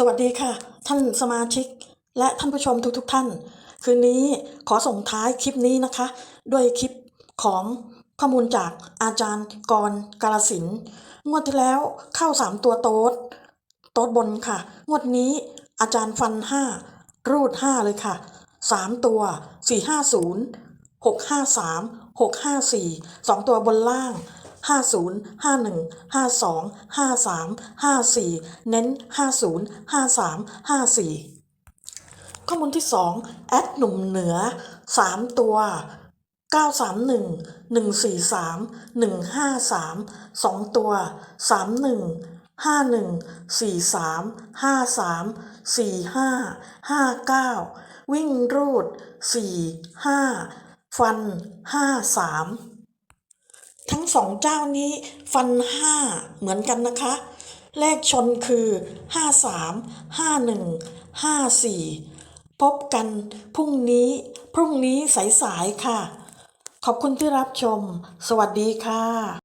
สวัสดีค่ะ ท่านสมาชิก และท่านผู้ชมทุกๆทท่าน คืนนี้ขอส่งท้ายคลิปนี้นะคะ ด้วยคลิปของข้อมูลจากอาจารย์กรกาลสินงวดที่แล้วเข้า 3 ตัวโต๊ดโต๊ดบนค่ะ งวดนี้อาจารย์ฟัน 5 รูด 5 เลยค่ะ 3 ตัว 450 653 654 2 ตัวบนล่าง 50 51 52 53 54 เน้น 50 53 54 ข้อมูลที่ 2 แอดหนุ่มเหนือ 3 ตัว 931 143 153 2 ตัว 31 51 43 53 45 59วิ่งรูด4 5ฟัน53 ทั้งสองเจ้านี้ฟันห้าเหมือนกันนะคะ เลขชนคือหห้้าาสามนึ่งห้าสี่พบกันพรุ่งนี้พรุ่งนี้สายๆค่ะ ขอบคุณที่รับชม สวัสดีค่ะ